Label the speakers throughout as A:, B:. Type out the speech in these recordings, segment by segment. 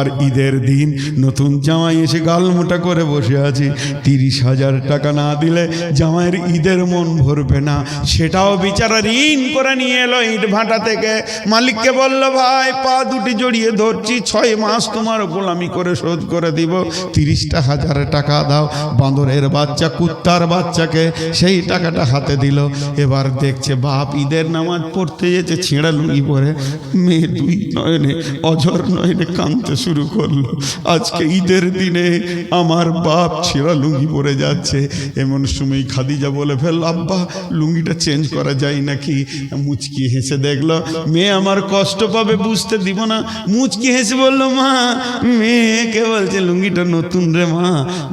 A: আর ঈদের দিন নতুন জামাই এসে গালমোটা করে বসে আছে। তিরিশ হাজার টাকা না দিলে জামাইয়ের ঈদের মন ভরবে না। সেটাও বিচারা ঋণ করে নিয়ে এলো ইট ভাটা থেকে। মালিককে বলল, ভাই, পা দুটি জড়িয়ে ধরছি, ছয় মাস তোমার গোলামি করে শোধ করে দিব। তিরিশটা হাজার টাকা দাও। বাঁদরের বাচ্চা, কুত্তার বাচ্চাকে সেই টাকাটা হাতে দিল। এবার দেখছে বাপ ঈদের নামাজ পড়তে যেতে ছেঁড়া লুঙ্গি পরে। মেয়ে দুই নয়নে, অঝর নয়নে কাঁদতে শুরু করল। আজকে ঈদের দিনে আমার বাপ ছেঁড়া লুঙ্গি পরে যাচ্ছে। এমন সময় খাদিজা বলে, ফেল আব্বা, লুঙ্গিটা চেঞ্জ করা যায় নাকি? মুচকি হেসে দেখল, মেয়ে আমার কষ্ট পাবে, বুঝতে দিব না। মুচকি হেসে বলল, মা, মেয়েকে বলছে লুঙ্গিটা নতুন রে মা।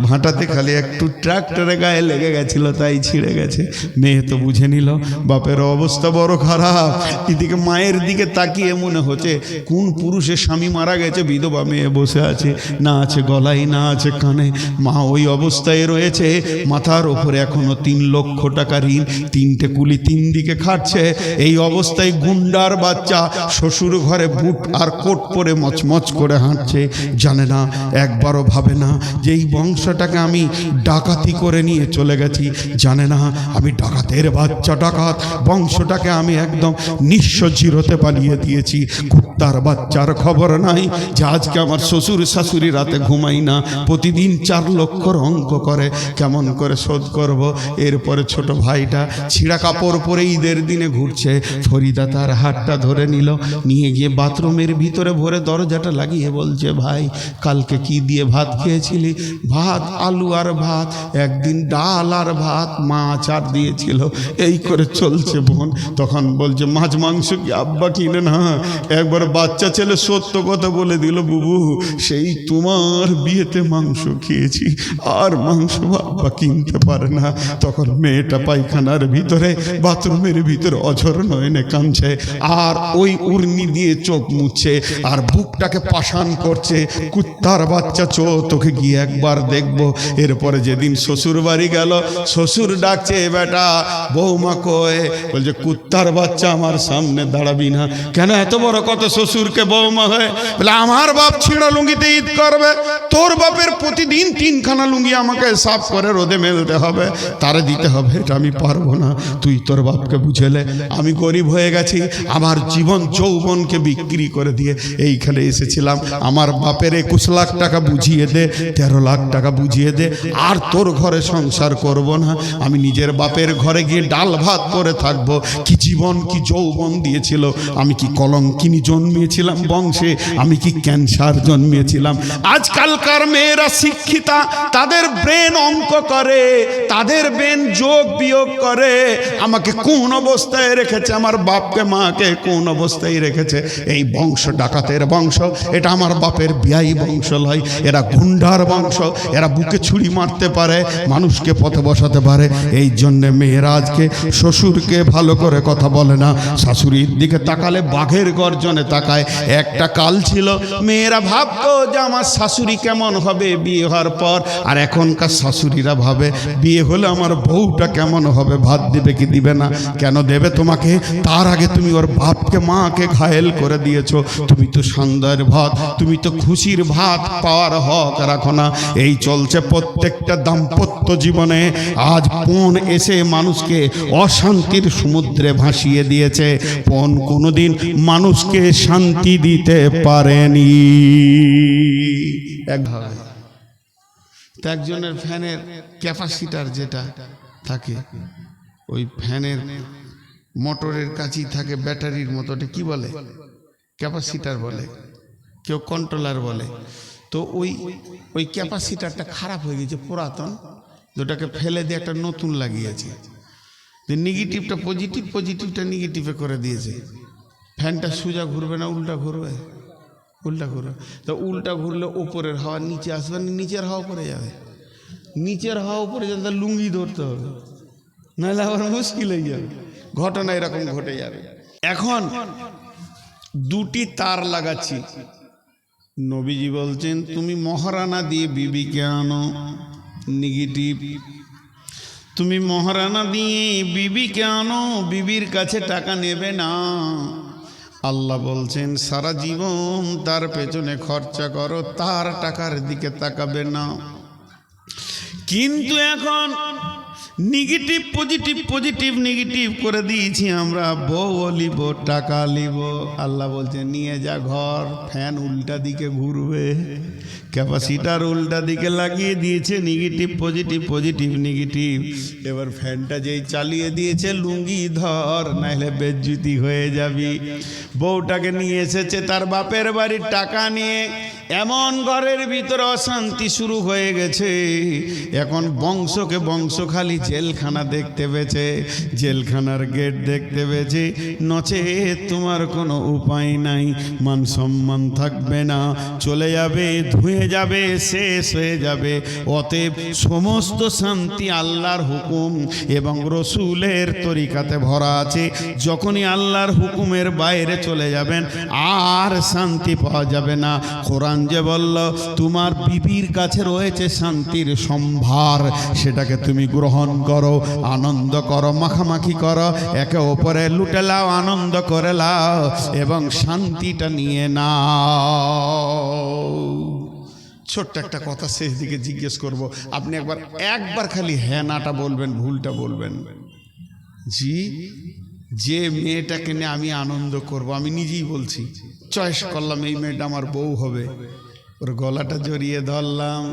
A: ভাঁটাতে খালি একটু ট্রাক্টরে গায়ে লেগে গেছিল, তাই ছিঁড়ে গেছে। মেয়ে তো বুঝে নিল, বাপের অবস্থা বড় খারাপ। এদিকে মায়ের দিকে তাকিয়ে মনে হচ্ছে, কোন পুরুষের স্বামী মারা গেছে, বিধবা মেয়ে বসে আছে। না আছে গলায় না আছে কানে। মা ওই অবস্থায় রয়েছে। মাথার ওপরে এখনও তিন লক্ষ টাকা ঋণ, তিনটে কুলি তিন দিকে খাটছে। এই অবস্থায় গুন্ডার বাচ্চা শ্বশুর ঘরে বুট আর কোট পরে মচমচ করে হাঁটছে। জানে না, একবারও ভাবে না যে এই বংশটাকে আমি ডাকাতি করে নিয়ে চলে গেছি। জানে না, আমি ডাকাতের বাচ্চা, ডাকাত। বংশটাকে আমি একদম নিঃস্ব জিরোতে পালিয়ে দিয়েছি। কুত্তার বাচ্চার খবর নাই। যে আজকে আমার শ্বশুর শাশুড়ি রাতে ঘুমাই না। প্রতিদিন চার লক্ষর অঙ্ক করে। কেমন করে শোধ করব? এরপরে ছোট ভাইটা ছিঁড়া কাপড় পরে ঈদের দিনে ঘুরছে। ফরিদা তার হাতটা ধরে নিল। নিয়ে গিয়ে বাথরুমের ভিতরে ভরে দরজাটা লাগিয়ে বলছে, ভাই, কালকে কি দিয়ে ভাত খেয়েছিলি? ভাত, আলু আর ভাত। একদিন ডাল আর ভাত, মাছ আর দিয়েছিল। এই করে চলছে বোন। তখন বলছে, মাছ, মাংস কি আব্বা কিনে না? একবার বাচ্চা ছেলে সত্য কথা বলে দিল বুবু, সেই তোমার বিয়েতে মাংস খেয়েছি, আর মাংস আব্বা কিনতে পারে না। তখন মেয়েটা পায়খানার ভিতরে, বাথরুমের ভিতরে অঝর নয়নে কাঁদছে, আর ওই উর্নি দিয়ে চোখ মুছছে, আর বুকটাকে পাশান করছে, কুত্তার বাচ্চা চো, তোকে গিয়ে একবার দেখব। এরপরে যেদিন শ্বশুর বাড়ি গেল, শ্বশুর ডাকছে, বেটা, বৌমা কয়ে বলছে, কুত্তার বাচ্চা আমার সামনে দাঁড়াবি না। কেন এত বড় কত শ্বশুরকে বৌমা হয়ে? বলে, আমার বাপ ছিঁড়া লুঙ্গিতে ঈদ করবে, তোর বাপের প্রতিদিন তিনখানা লুঙ্গি আমাকে সাফ করে রোদে মেলতে হবে, তারে দিতে হবে, এটা আমি পারব না। তুই তোর বাপকে বুঝেলে, আমি গরিব হয়ে গেছি, আমার জীবন যৌবনকে বিক্রি করে দিয়ে এইখানে এসেছিলাম। আমার বাপের একুশ লাখ টাকা বুঝিয়ে দে, তেরো লাখ টাকা বুঝিয়ে দে, আর তোর ঘরে সংসার করব না। আমি নিজের বাপের ঘরে গিয়ে ডাল ভাত করে থাকব। কি জীবন, কি যৌবন দিয়েছিল, আমি কি কলঙ্কিনী জন্মিয়েছিলাম বংশে, আমি কি ক্যান্সার জন্মিয়েছিলাম আজকালকার মেয়েরা শিক্ষিতা, তাদের ব্রেন অঙ্ক করে, তাদের ব্রেন যোগ বিয়োগ করে। আমাকে কোন অবস্থায় রেখেছে? আমার বাপকে, মাকে কোন অবস্থায় রেখেছে? এই বংশ ডাকাতের বংশ, এটা আমার বাপের বিয়াই বংশ লয়। এরা গুন্ডার বংশ, এরা বুকে ছুরি মারতে পারে, মানুষকে পথে বসাতে পারে। এই জন্যে মেয়েরা আজকে শ্বশুরকে ভালো করে কথা বলে না। শাশুড়ির দিকে তাকালে বাঘের গর্জনে তাকায়। একটা কাল ছিল মেয়েরা ভাবতো যে আমার শাশুড়ি কেমন হবে বিয়ে হওয়ার পর। আর এখনকার শাশুড়িরা ভাবে, বিয়ে হলে আমার বউটা কেমন হবে? ভাত দেবে কি দিবে না? কেন দেবে তোমাকে? তার আগে তুমি ওর বাপকে, মাকে ঘায়েল করে দিয়েছ। তুমি তো সন্ধ্যার ভাত, তুমি তো খুশির ভাত পাওয়ার হক রাখো না। এই চলছে প্রত্যেকটা দাম্পত্য জীবনে। আজ পণ এসে মানুষকে অশান্তির সমুদ্রে ভাসিয়ে দিয়েছে। পণ কোনোদিন মানুষকে শান্তি দিতে পারেনি। একজনের ফ্যানের ক্যাপাসিটার যেটা থাকে, ওই ফ্যানের মোটরের কাছেই থাকে ব্যাটারির মতো, ওটা কি বলে? ক্যাপাসিটার বলে, কেউ কন্ট্রোলার বলে। তো ওই ওই ক্যাপাসিটারটা খারাপ হয়ে গেছে পুরাতন, যেটাকে ফেলে দিয়ে একটা নতুন লাগিয়েছে। যে নেগেটিভটা পজিটিভ পজিটিভটা নেগেটিভে করে দিয়েছে। ফ্যানটা সোজা ঘুরবে না, উল্টা ঘুরবে? উল্টা ঘুরবে তো উল্টা ঘুরলে ওপরের হাওয়া নিচে আসবে না, নিচের হাওয়া পড়ে যাবে। নিচের হাওয়া উপরে যাবে, তাহলে লুঙ্গি ধরতে হবে। নাহলে আবার মুশকিল হয়ে যাবে। ঘটনা এরকম ঘটে যাবে। এখন দুটি তার লাগাচ্ছি। নবীজি বলছেন, তুমি মহারানা দিয়ে বিবিকে আনো, নেগেটিভ। তুমি মহারানা দিয়ে বিবিকে আনো, বিবির কাছে টাকা নেবে না। আল্লাহ বলছেন, সারা জীবন তার পেছনে খরচা করো, তার টাকার দিকে তাকাবে না। কিন্তু এখন নেগেটিভ পজিটিভ পজিটিভ নেগেটিভ করে দিয়েছি আমরা। বউ লিব, টাকা লিব। আল্লাহ বলছে, নিয়ে যা ঘর, ফ্যান উল্টা দিকে ঘুরবে। ক্যাপাসিটার উল্টা দিকে লাগিয়ে দিয়েছে নেগেটিভ পজিটিভ পজিটিভ নেগেটিভ এবার ফ্যানটা যেই চালিয়ে দিয়েছে, লুঙ্গি ধর, নাহলে বেজ্জুতি হয়ে যাবি। বউটাকে নিয়ে এসেছে তার বাপের বাড়ির টাকা নিয়ে। এমন ঘরের ভিতরে অশান্তি শুরু হয়ে গেছে। এখন বংশকে বংশ খালি জেলখানা দেখতে পেয়েছে, জেলখানার গেট দেখতে পেয়েছে। নচে তোমার কোনো উপায় নাই, মান সম্মান থাকবে না। চলে যাবে, ধুয়ে যাবে, শেষ হয়ে যাবে। অতএব সমস্ত শান্তি আল্লাহর হুকুম এবং রসুলের তরিকাতে ভরা আছে। যখনই আল্লাহর হুকুমের বাইরে চলে যাবেন, আর শান্তি পাওয়া যাবে না। কোরআন যে বলল, তোমার বিবির কাছে রয়েছে শান্তির সম্ভার। সেটাকে তুমি গ্রহণ করো, আনন্দ করো, মাখামাখি করো, একে ওপরে লুটে লাও, আনন্দ করে লাও এবং শান্তিটা নিয়ে নাও। ছোট্ট একটা কথা শেষ দিকে জিজ্ঞেস করব। আপনি একবার একবার খালি হ্যাঁ নাটা বলবেন, ভুলটা বলবেন। জি, যে মেয়েটাকে নিয়ে আমি আনন্দ করব, আমি নিজেই বলছি। চয়েস করলাম, এই মেয়েটা আমার বউ হবে। ওর গলাটা জড়িয়ে ধরলাম,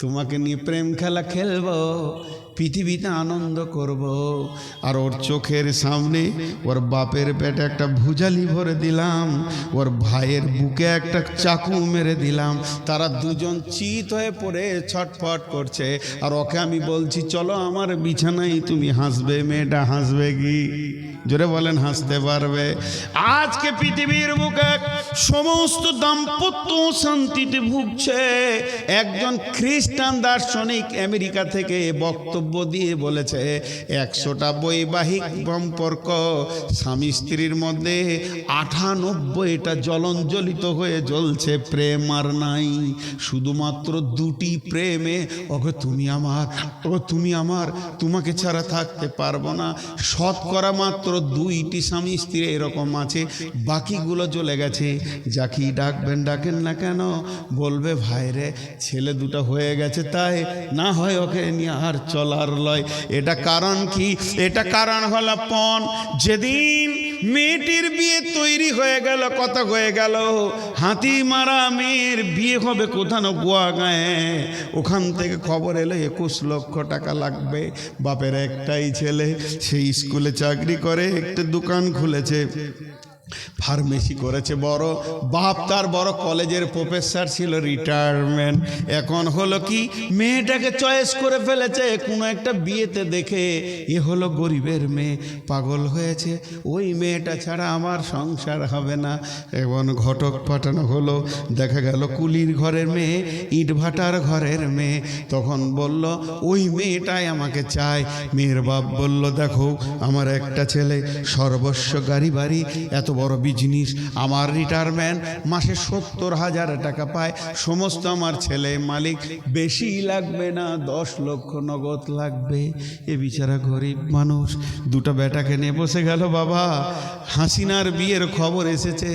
A: তোমাকে নিয়ে প্রেম খেলা খেলব, পৃথিবীতে আনন্দ করব। আর ওর চোখের সামনে ওর বাপের পেটে একটা ভুজালি ভরে দিলাম, ওর ভাইয়ের বুকে একটা চাকু মেরে দিলাম। তারা দুজন চিত হয়ে পড়ে, ছটফট করছে। আর ওকে আমি বলছি, চলো আমার বিছানায় তুমি হাসবে, মেয়েটা হাসবে কি? জোরে বলেন, হাসতে পারবে। আজকে পৃথিবীর বুকে সমস্ত দাম্পত্য শান্তিতে ভুগছে। একজন খ্রিস্টান দার্শনিক আমেরিকা থেকে বক্তব্য দিয়ে বলেছে, একশোটা বৈবাহিক সম্পর্ক, স্বামী স্ত্রীর মধ্যে আঠানব্বইটা জ্বলঞ্জলিত হয়ে জ্বলছে, প্রেম আর নাই। শুধুমাত্র দুটি প্রেমে ওকে তুমি আমার ও তুমি আমার, তোমাকে ছাড়া থাকতে পারব না। শতকরা মাত্র দুইটি স্বামী স্ত্রী এরকম আছে, বাকিগুলো চলে গেছে। যাকে ডাকবেন, ডাকেন না কেন? বলবে ভাইরে ছেলে দুটো হয়ে গেছে, তাই না হয় ওকে নিয়ে আর চলার লয়। এটা কারণ কি? এটা কারণ হলো পণ। যেদিন মেয়েটির বিয়ে তৈরি হয়ে গেল কত হয়ে গেল। হাতি মারা মেয়ের বিয়ে হবে কোথানো গোয়া গায়ে ওখান থেকে খবর এলো, একুশ লক্ষ টাকা লাগবে। বাপের একটাই ছেলে, সেই স্কুলে চাকরি করে, একটা দোকান খুলেছে। ফার্মেসি করেছে, বড় বাপ তার বড় কলেজের প্রফেসর ছিল রিটায়ারমেন্ট এখন হলো কি, মেয়েটাকে চয়েস করে ফেলেছে, কোনো একটা বিয়েতে দেখে এ হলো গরিবের মেয়ে, পাগল হয়েছে। ওই মেয়েটা ছাড়া আমার সংসার হবে না। এবং ঘটক পাঠানো হলো, দেখা গেল কুলির ঘরের মেয়ে, ইট ভাটার ঘরের মেয়ে। তখন বলল, ওই মেয়েটাই আমাকে চায়। মেয়ের বাপ বলল, দেখো, আমার একটা ছেলে, সর্বস্ব গাড়ি বাড়ি, এত বড় বিজনেস আমার রিটায়ারমেন্ট মাসে সত্তর হাজার টাকা পায়। সমস্ত আমার ছেলে মালিক, বেশি লাগবে না, দশ লক্ষ নগদ লাগবে। এ বিচারা গরিব মানুষ, দুটো বেটাকে নিয়ে বসে গেল বাবা। হাসিনার বিয়ের খবর এসেছে।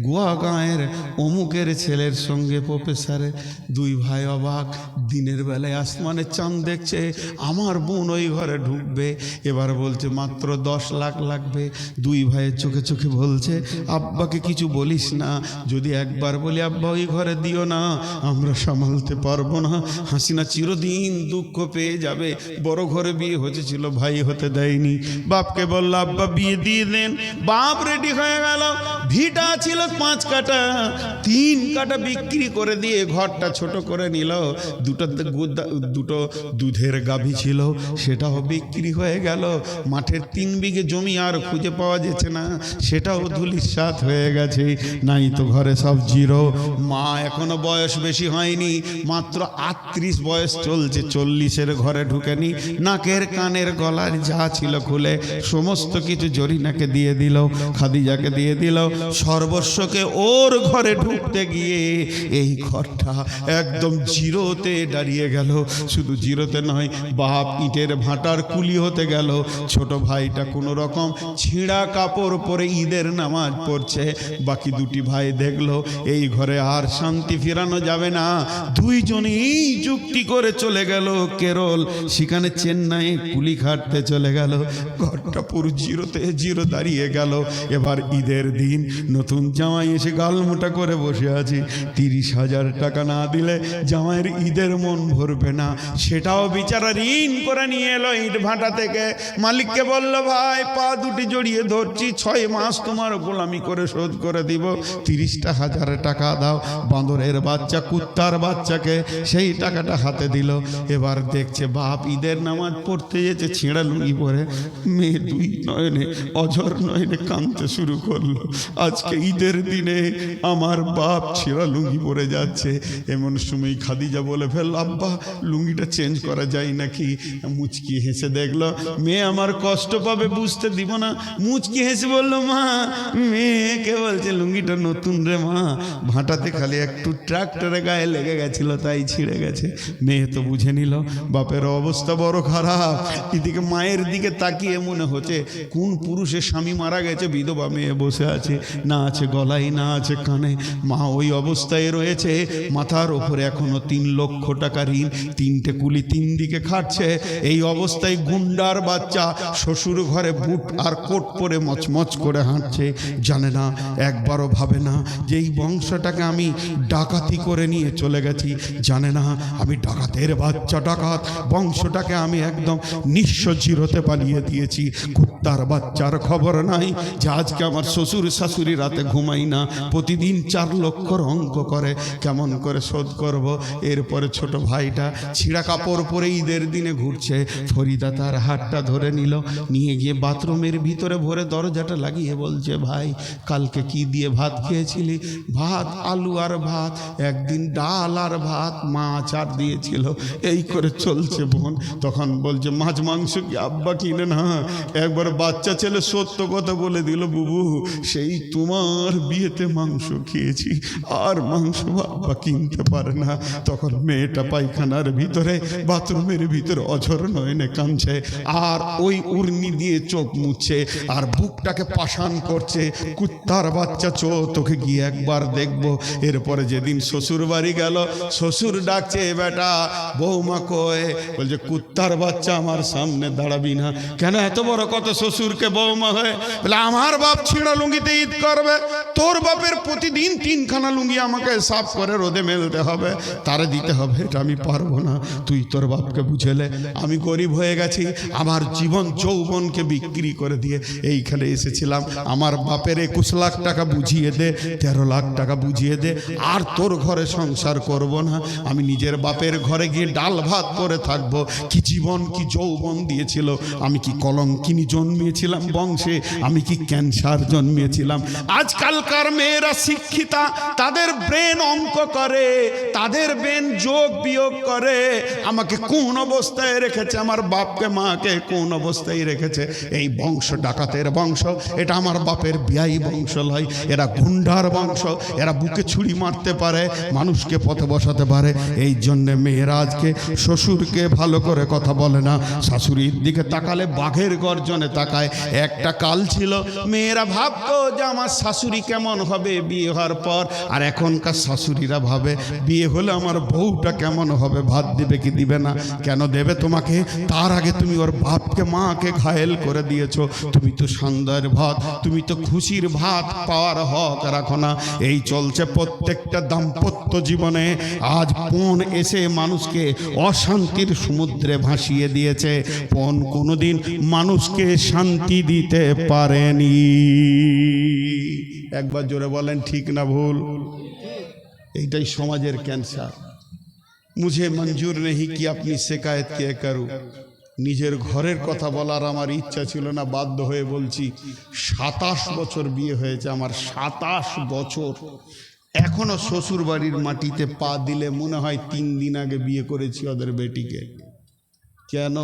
A: গোয়া গাঁয়ের অমুকের ছেলের সঙ্গে প্রফেসরের দুই ভাই অবাক, দিনের বেলায় আসমানে চাঁদ দেখছে। আমার বোন ওই ঘরে ঢুকবে। এবার বলছে, মাত্র দশ লাখ লাগবে। দুই ভাইয়ের চোখে চোখে বলছে, আব্বাকে কিছু বলিস না। যদি একবার বলি, আব্বা, ওই ঘরে দিও না। আমরা সামালতে পারব না। হাসিনা চিরদিন দুঃখ পেয়ে যাবে। বড় ঘরে বিয়ে হয়েছিল, ভাই হতে দেয়নি। বাপকে বলল, আব্বা, বিয়ে দিয়ে দেন। বাপ রেডি হয়ে গেল। ভিটা ছিল পাঁচ কাটা। তিন কাটা বিক্রি করে দিয়ে ঘরটা ছোট করে নিল। দুটো দুটো দুধের গাভী ছিল, সেটাও বিক্রি হয়ে গেল। মাঠের তিন বিঘে জমি আর খুঁজে পাওয়া যাচ্ছে না। সেটাও ধুলিসাৎ হয়ে গেছে। নাই তো ঘরে সব জিরো। মা এখনও বয়স বেশি হয়নি, মাত্র আটত্রিশ বয়স চলছে। চল্লিশের ঘরে ঢুকেনি, নাকের কানের গলার যা ছিল খুলে, সমস্ত কিছু জরিনাকে দিয়ে দিল, খাদিজাকে দিয়ে দিল। সর্বস্বকে ওর ঘরে ঢুকতে গিয়ে এই ঘরটা একদম জিরোতে দাঁড়িয়ে গেল। শুধু জিরোতে নয়, বাপ ইটের ভাটার কুলি হতে গেল। ছোট ভাইটা কোনো রকম ছিঁড়া কাপড় পরে ঈদের নামাজ পড়ছে, বাকি দুটি ভাই দেখল, এই ঘরে আর শান্তি ফেরানো যাবে না। দুইজনেই যুক্তি করে চলে গেল কেরল। সেখানে চেন্নাই কুলি খাটতে চলে গেল। ঘরটা পুরো জিরোতে জিরো দাঁড়িয়ে গেল। এবার ঈদের দিন নতুন জামাই এসে গালমোটা করে বসে আছে। তিরিশ হাজার টাকা না দিলে জামাইয়ের ঈদের মন ভরবে না। সেটাও বিচারা ঋণ করে নিয়ে এলো ইট ভাটা থেকে। মালিককে বলল, ভাই, পা দুটি জড়িয়ে ধরছি। ছয় মাস তোমার গোলামি করে শোধ করে দিব। তিরিশটা হাজার টাকা দাও। বাঁদরের বাচ্চা, কুত্তার বাচ্চাকে সেই টাকাটা হাতে দিল। এবার দেখছে বাপ ঈদের নামাজ পড়তে যেতে ছেঁড়া লুঙ্গি পরে। মেয়ে দুই নয়নে, অঝর নয়নে কাঁদতে শুরু করল। আজকে ঈদের দিনে আমার বাপ ছেঁড়া লুঙ্গি পরে যাচ্ছে। এমন সময় খাদিজা বলে, ফেল আব্বা, লুঙ্গিটা চেঞ্জ করা যায় নাকি? মুচকি হেসে দেখল, মেয়ে আমার কষ্ট পাবে, বুঝতে দিব না। মুচকি হেসে বলল, মা মেয়েকে বলছে, লুঙ্গিটা নতুন রে মা। ভাঁটাতে খালি একটু ট্রাক্টরে গায়ে লেগে গেছিল, তাই ছিঁড়ে গেছে। মেয়ে তো বুঝে নিল, বাপের অবস্থা বড় খারাপ। এদিকে মায়ের দিকে তাকিয়ে মনে হচ্ছে, কোন পুরুষের স্বামী মারা গেছে, বিধবা মেয়ে বসে আছে, না আছে গলায়, না আছে কানে। মা ওই অবস্থায় রয়েছে, মাথার ওপরে এখনও তিন লক্ষ টাকা ঋণ, তিনটে কুলি তিন দিকে খাটছে। এই অবস্থায় গুন্ডার বাচ্চা, শ্বশুর ঘরে বুট আর কোট পরে মচমচ করে হাঁটছে জানে না, একবারও ভাবে না যে এই বংশটাকে আমি ডাকাতি করে নিয়ে চলে গেছি। জানে না, আমি ডাকাতের বাচ্চা, ডাকাত। বংশটাকে আমি একদম নিঃস্ব জিরোতে পালিয়ে দিয়েছি। কুত্তার বাচ্চার খবর নাই যে আজকে আমার শ্বশুর শাশুড়ি রাতে ঘুমাই না। প্রতিদিন চার লক্ষর অঙ্ক করে। কেমন করে শোধ করব? এরপরে ছোট ভাইটা ছিঁড়া কাপড় পরে ঈদের দিনে ঘুরছে। ফরিদা তার হাতটা ধরে নিল। নিয়ে গিয়ে বাথরুমের ভিতরে ভরে দরজাটা লাগিয়ে বলছে ভাই, কালকে কি দিয়ে ভাত খেয়েছিলি? ভাত, আলু আর ভাত, একদিন ডাল আর ভাত, মাছ আর দিয়েছিল। এই করে চলছে বোন। তখন বলছে, মাছ, মাংস কি আব্বা কিনে না? একবার বাচ্চা ছেলে সত্য কথা বলে দিল, বুবু, সেই তোমার বিয়েতে মাংস খেয়েছি, আর মাংস আব্বা কিনতে পারে না। তখন মেয়েটা পায়খানার ভিতরে, বাথরুমের ভিতরে অঝর নয়নে কাঁদছে, আর ওই উর্নি দিয়ে চোখ মুছছে, আর বুকটাকে পাশান করছে, কুত্তার বাচ্চা চো তোকে গিয়ে একবার দেখব। এরপরে যেদিন শ্বশুর বাড়ি গেল, শ্বশুর ডাকছে, বেটা, বৌমা কয়ে বলছে, কুত্তার বাচ্চা আমার সামনে দাঁড়াবি না। কেন এত বড় কত শ্বশুরকে বৌমা হয়ে? বলে, আমার বাপ ছিঁড়া লুঙ্গিতে ঈদ করবে। তোর বাপের প্রতিদিন তিনখানা লুঙ্গি আমাকে সাফ করে রোদে মেলতে হবে। তারে দিতে হবে, এটা আমি পারব না। তুই তোর বাপকে বুঝেলে, আমি গরিব হয়ে গেছি। আমার জীবন যৌবনকে বিক্রি করে দিয়ে এইখানে এসেছিলাম। আমার বাপের একুশ লাখ টাকা বুঝিয়ে দে, তেরো লাখ টাকা বুঝিয়ে দে, আর তোর ঘরে সংসার করব না। আমি নিজের বাপের ঘরে গিয়ে ডাল ভাত করে থাকব। কি জীবন, কি যৌবন দিয়েছিল? আমি কি কলঙ্কিনী জন্মিয়েছিলাম বংশে? আমি কি ক্যান্সার জন্মিয়েছিলাম? আজকালকার মেয়েরা শিক্ষিতা, তাদের ব্রেন অঙ্ক করে, তাদের ব্রেন যোগ বিয়োগ করে। আমাকে কোন অবস্থায় রেখেছে? আমার বাপকে, মাকে কোন অবস্থায় রেখেছে? এই বংশ ডাকাতের বংশ, এটা আমার বাপের বিয়াই বংশ লয় এরা গুন্ডার বংশ, এরা বুকে ছুরি মারতে পারে, মানুষকে পথে বসাতে পারে। এই জন্যে মেয়েরা আজকে শ্বশুরকে ভালো করে কথা বলে না। শাশুড়ির দিকে তাকালে বাঘের গর্জনে তাকায়। একটা কাল ছিল, মেয়েরা ভাবতো যে আমার শাশুড়ি কেমন হবে বিয়ে হওয়ার পর। আর এখনকার শাশুড়িরা ভাবে, বিয়ে হলে আমার বউটা কেমন হবে, ভাত দিবে কি দিবে না? কেন দেবে তোমাকে? তার আগে তুমি ওর বাপকে, মাকে ঘায়েল করে দিয়েছ। তুমি তো সন্ধ্যার ভাত, তুমি তো খুশির ভাত পাওয়ার হক রাখো না। এই চলছে প্রত্যেকটা দাম্পত্য জীবনে। আজ পণ এসে মানুষকে অশান্তির সমুদ্রে ভাসিয়ে দিয়েছে। পণ কোনোদিন মানুষকে শান্তি দিতে পারেনি। একবার জোরে বলেন, ঠিক না ভুল? এইটাই সমাজের ক্যান্সার। মুঝে মঞ্জুর নেই কি আপনি শেকায়ত কে করু? নিজের ঘরের কথা বলার আমার ইচ্ছা ছিল না, বাধ্য হয়ে বলছি, সাতাশ বছর বিয়ে হয়েছে আমার, সাতাশ বছর। এখনও শ্বশুর বাড়ির মাটিতে পা দিলে মনে হয় তিন দিন আগে বিয়ে করেছি ওদের বেটিকে। কেন?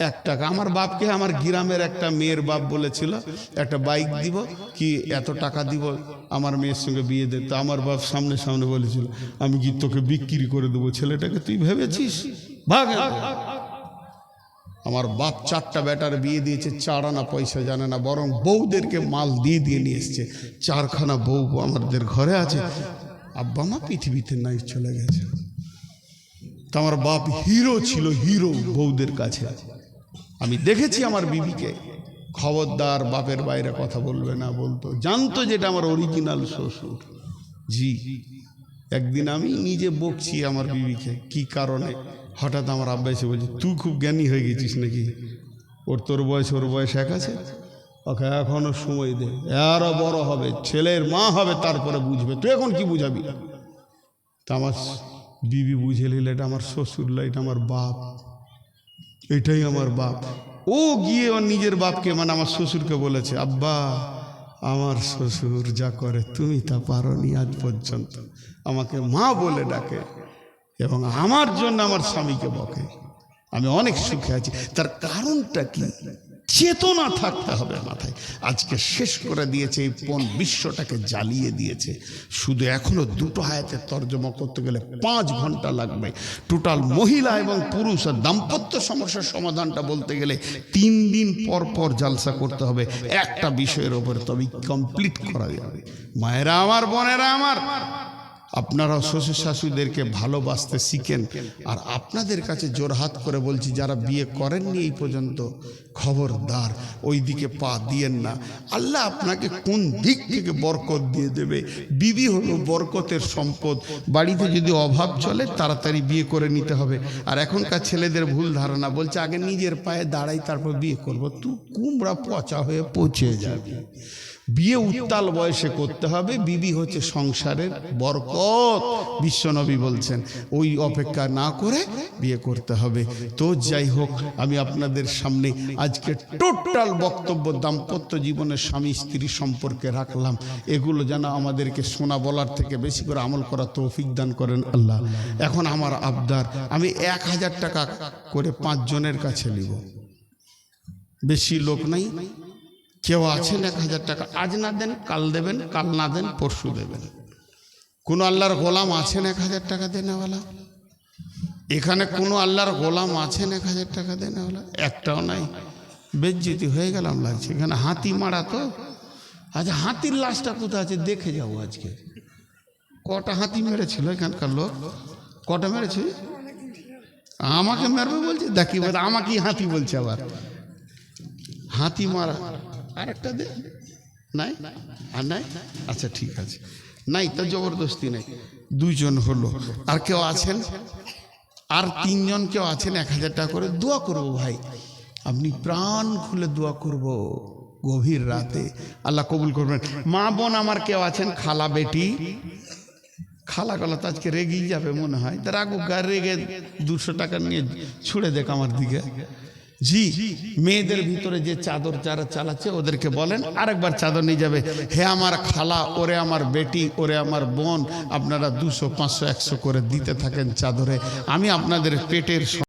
A: এক টাকা। আমার বাপকে আমার গ্রামের একটা মেয়ের বাপ বলেছিল, একটা বাইক দিব, কি এত টাকা দিব? আমার মেয়ের সঙ্গে বিয়ে দে। তো আমার বাপ সামনে সামনে বলেছিল, আমি কি তোকে বিক্রি করে দেবো ছেলেটাকে? তুই ভেবেছিস? ভাগ।
B: আমার বাপ চারটা বেটার বিয়ে দিয়েছে চার আনা পয়সা জানে না, বরং বউদেরকে মাল দিয়ে দিয়ে নিয়ে এসছে। চারখানা বউ আমাদের ঘরে আছে। আব্বা মা পৃথিবীতে নাই, চলে গেছে। তা আমার বাপ হিরো ছিল, হিরো বউদের কাছে। আমি দেখেছি আমার বিবিকে। খবরদার, বাপের বাইরে কথা বলবে না বলতো। জানতো যেটা আমার অরিজিনাল শ্বশুর। জি, একদিন আমি নিজে বকছি আমার বিবিকে, কি কারণে? হঠাৎ আমার আব্বা এসে বলছে তুই খুব জ্ঞানী হয়ে গেছিস নাকি? ওর তোর বয়স ওর বয়স এক আছে? ওকে এখনও সময় দে। আরও বড় হবে ছেলের মা হবে তারপরে বুঝবে। তুই এখন কি বুঝাবি? তা আমার বিবি বুঝে নিলে এটা আমার শ্বশুর লা, এটা আমার বাপ। এটাই আমার বাপ। ও গিয়ে ওর নিজের বাপকে মানে আমার শ্বশুরকে বলেছে আব্বা আমার শ্বশুর যা করে তুমি তা পারোনি আজ পর্যন্ত। আমাকে মা বলে ডাকে। এবং আমার জন্য আমার স্বামীকে বকে। আমি অনেক সুখে আছি। তার কারণটা কি? চেতনা থাকতে হবে মাথায়। আজকে শেষ করে দিয়েছে এই পণ বিশ্বটাকে জ্বালিয়ে দিয়েছে। শুধু এখনও দুটো হায়াতের তর্জমা করতে গেলে পাঁচ ঘণ্টা লাগবে। টোটাল মহিলা এবং পুরুষ আর দাম্পত্য সমস্যার সমাধানটা বলতে গেলে তিন দিন পর পর জালসা করতে হবে। একটা বিষয়ের ওপরে তবে কমপ্লিট করা যাবে। মায়েরা আমার, বোনেরা আমার। আপনারা শ্বশুর শাশুড়িদেরকে ভালোবাসতে শিখেন। আর আপনাদের কাছে জোরহাত করে বলছি, যারা বিয়ে করেননি এই পর্যন্ত, খবরদার ওই দিকে পা দিয়েন না। আল্লাহ আপনাকে কোন দিক থেকে বরকত দিয়ে দেবে? বিবি হলো বরকতের সম্পদ। বাড়িতে যদি অভাব চলে, তাড়াতাড়ি বিয়ে করে নিতে হবে। আর এখনকার ছেলেদের ভুল ধারণা, বলছে, আগে নিজের পায়ে দাঁড়াই, তারপর বিয়ে করব। তুই কুমড়া পচা হয়ে পচে যাবে। বিয়ে উত্তাল বয়সে করতে হবে, বিবি হচ্ছে সংসারের বরকত, বিশ্বনবী বলছেন। ওই অপেক্ষা না করে বিয়ে করতে হবে। তো যাই হোক, আমি আপনাদের সামনে আজকে টোটাল বক্তব্য, দাম্পত্য জীবনের স্বামী স্ত্রী সম্পর্কে রাখলাম। এগুলো যেন আমাদেরকে শোনা বলার থেকে বেশি করে আমল করা তৌফিক দান করেন আল্লাহ। এখন আমার আবদার, আমি এক হাজার টাকা করে পাঁচজনের কাছে নিব। বেশি লোক নাই কেউ আছেন এক হাজার টাকা। আজ না দেন, কাল দেবেন, কাল না দেন, পরশু দেবেন। কোন আল্লাহর গোলাম আছেন এক হাজার টাকা দেনেওয়ালা? এখানে কোনো আল্লাহর গোলাম আছেন এক হাজার টাকা দেনেওয়ালা? একটাও নাই। বেজ্জিতি হয়ে গেলাম লাগছে। এখানে হাতি মারা তো। আচ্ছা হাতির লাশটা কোথায় আছে? দেখে যাব আজকে। কটা হাতি মেরেছিল এখানকার লোক? কটা মেরেছে? আমাকে মারবে বলছে? দেখি আমাকেই হাতি বলছে আবার। হাতি মারা আরেকটা দে। নাই? আর নাই? আচ্ছা ঠিক আছে। নাই তা জবরদস্তি নাই। দুইজন হলো। আর কেউ আছেন? আর তিনজন কেউ আছেন? এক হাজার টাকা করে দোয়া করব ভাই। আপনি প্রাণ খুলে দোয়া করব গভীর রাতে। আল্লাহ কবুল করবেন। মা বোন আমার কেউ আছেন? খালা বেটি। খালা গলা তো আজকে রেগেই যাবে মনে হয়। তার আগু রেগে দুশো টাকা নিয়ে ছুড়ে দেখ আমার দিকে। জি মেয়েদের ভিতরে যে চাদর যারা চালাচ্ছে ওদেরকে বলেন আরেকবার চাদর নিয়ে যাবে। হে আমার খালা ওরে আমার বেটি ওরে আমার বোন আপনারা দুশো পাঁচশো একশো করে দিতে থাকেন চাদরে। আমি আপনাদের পেটের